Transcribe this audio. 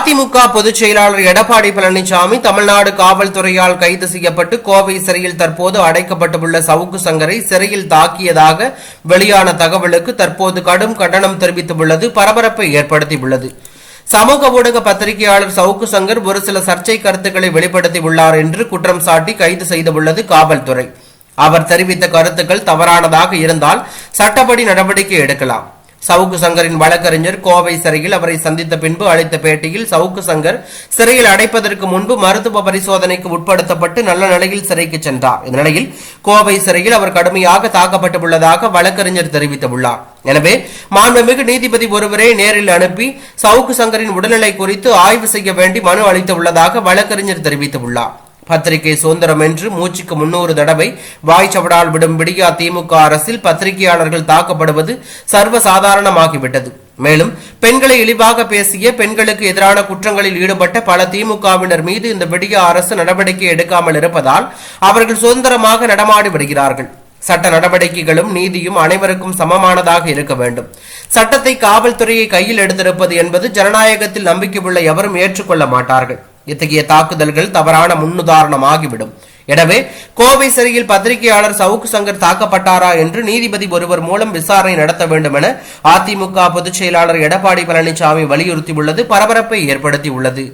அதிமுக பொதுச் செயலாளர் எடப்பாடி பழனிசாமி தமிழ்நாடு காவல்துறையால் கைது செய்யப்பட்டு கோவை சிறையில் தற்போது அடைக்கப்பட்டுள்ள சவுக்கு சங்கரை சிறையில் தாக்கியதாக வெளியான தகவலுக்கு தற்போது கடும் கண்டனம் தெரிவித்துள்ளது பரபரப்பை ஏற்படுத்தியுள்ளது. சமூக ஊடக பத்திரிகையாளர் சவுக்கு சங்கர் ஒரு சில சர்ச்சை கருத்துக்களை வெளிப்படுத்தியுள்ளார் என்று குற்றம் சாட்டி கைது செய்துள்ளது காவல்துறை. அவர் தெரிவித்த கருத்துக்கள் தவறானதாக இருந்தால் சட்டப்படி நடவடிக்கை எடுக்கலாம். சவுக்கு சங்கரின் வழக்கறிஞர் கோவை சிறையில் அவரை சந்தித்த பின்பு அளித்த பேட்டியில் சவுக்கு சங்கர் சிறையில் அடைப்பதற்கு முன்பு மருத்துவ பரிசோதனைக்கு உட்படுத்தப்பட்டு நல்ல நிலையில் சிறைக்கு சென்றார். இந்த நிலையில் கோவை சிறையில் அவர் கடுமையாக தாக்கப்பட்டுள்ளதாக வழக்கறிஞர் தெரிவித்துள்ளார். எனவே மாண்புமிகு நீதிபதி ஒருவரை நேரில் அனுப்பி சவுக்கு சங்கரின் உடல்நிலை குறித்து ஆய்வு செய்ய வேண்டி மனு அளித்துள்ளதாக வழக்கறிஞர் தெரிவித்துள்ளார். பத்திரிகை சுதந்திரம் என்று மூச்சுக்கு முன்னூறு தடவை வாய்ச்சவடால் விடும் விடியா திமுக அரசில் பத்திரிகையாளர்கள் தாக்கப்படுவது சர்வசாதாரணமாகிவிட்டது. மேலும் பெண்களை இழிவாக பேசிய பெண்களுக்கு எதிரான குற்றங்களில் ஈடுபட்ட பல திமுகவினர் மீது இந்த விடியா அரசு நடவடிக்கை எடுக்காமல் இருப்பதால் அவர்கள் சுதந்திரமாக நடமாடி வருகிறார்கள். சட்ட நடவடிக்கைகளும் நீதியும் அனைவருக்கும் சமமானதாக இருக்க வேண்டும். சட்டத்தை காவல்துறையை கையில் எடுத்திருப்பது என்பது ஜனநாயகத்தில் நம்பிக்கையுள்ள எவரும் ஏற்றுக்கொள்ள மாட்டார்கள். இத்தகைய தாக்குதல்கள் தவறான முன்னுதாரணமாகிவிடும். எனவே கோவை சிறையில் பத்திரிகையாளர் சவுக்கு சங்கர் தாக்கப்பட்டாரா என்று நீதிபதி ஒருவர் மூலம் விசாரணை நடத்த வேண்டும் என அதிமுக பொதுச் செயலாளர் எடப்பாடி பழனிசாமி வலியுறுத்தியுள்ளது பரபரப்பை ஏற்படுத்தியுள்ளது.